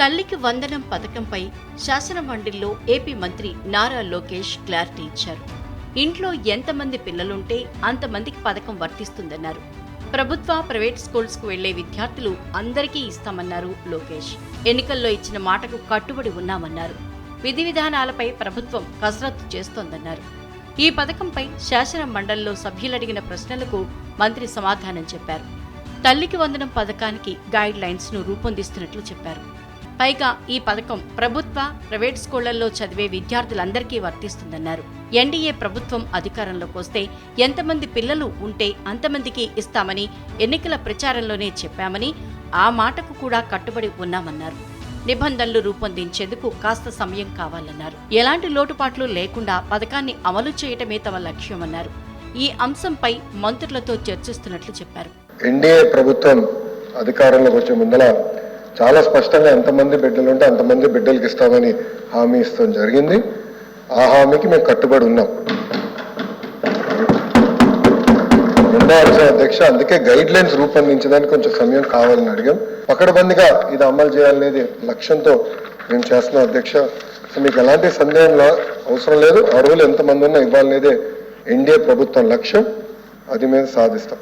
తల్లికి వందనం పథకంపై శాసన మండలిలో ఏపీ మంత్రి నారా లోకేష్ క్లారిటీ ఇచ్చారు. ఇంట్లో ఎంతమంది పిల్లలుంటే అంతమందికి పథకం వర్తిస్తుందన్నారు. ప్రభుత్వ ప్రైవేట్ స్కూల్స్కు వెళ్ళే విద్యార్థులు అందరికీ ఇస్తామన్నారు లోకేష్. ఎన్నికల్లో ఇచ్చిన మాటకు కట్టుబడి ఉన్నామన్నారు. విధి విధానాలపై ప్రభుత్వం కసరత్తు చేస్తోందన్నారు. ఈ పథకంపై శాసన మండలిలో సభ్యులడిగిన ప్రశ్నలకు మంత్రి సమాధానం చెప్పారు. తల్లికి వందనం పథకానికి గైడ్ లైన్స్ను రూపొందిస్తున్నట్లు చెప్పారు. పైగా ఈ పథకం ప్రభుత్వ ప్రైవేట్ స్కూళ్ళలో చదివే విద్యార్థులందరికీ వర్తిస్తుందన్నారు. ఎన్డీఏ ప్రభుత్వం అధికారంలోకి వస్తే ఎంతమంది పిల్లలు ఉంటే అంతమందికి ఇస్తామని ఎన్నికల ప్రచారంలోనే చెప్పామని ఆ మాటకు కూడా కట్టుబడి ఉన్నామన్నారు. నిబంధనలు రూపొందించేందుకు కాస్త సమయం కావాలన్నారు. ఎలాంటి లోటుపాట్లు లేకుండా పథకాన్ని అమలు చేయటమే తమ లక్ష్యమన్నారు. ఈ అంశంపై మంత్రులతో చర్చిస్తున్నట్లు చెప్పారు. ఎన్డీఏ ప్రభుత్వం అధికారంలోకి వచ్చే ముందల చాలా స్పష్టంగా ఎంతమంది బిడ్డలు ఉంటే అంతమంది బిడ్డలకి ఇస్తామని హామీ ఇస్తాం జరిగింది. ఆ హామీకి మేము కట్టుబడి ఉన్నాం. రెండో అధ్యక్ష అందుకే గైడ్ లైన్స్ రూపొందించడానికి కొంచెం సమయం కావాలని అడిగాం. పకడబందిగా ఇది అమలు చేయాలనేది లక్ష్యంతో మేము చేస్తున్నాం అధ్యక్ష. సో మీకు ఎలాంటి సందేహం లా- అవసరం లేదు. అర్హులు ఎంతమంది ఉన్నా ఇవ్వాలనేదే ఎన్డీఏ ప్రభుత్వం లక్ష్యం. అది మేము సాధిస్తాం.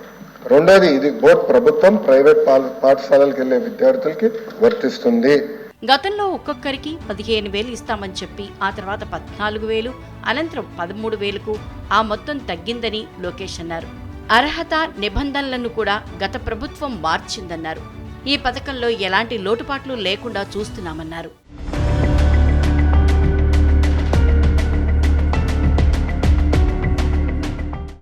రెండోది ఇది బోత్ ప్రభుత్వం ప్రైవేట్ పాఠశాలలకు వెళ్ళే విద్యార్థులకి వర్తిస్తుంది. గతంలో ఒక్కొక్కరికి పదిహేను వేలు ఇస్తామని చెప్పి ఆ తర్వాత పద్నాలుగు వేలు అనంతరం పదమూడు వేలకు ఆ మొత్తం తగ్గిందని లోకేష్ అన్నారు. అర్హత నిబంధనలను కూడా గత ప్రభుత్వం మార్చిందన్నారు. ఈ పథకంలో ఎలాంటి లోటుపాట్లు లేకుండా చూస్తున్నామన్నారు.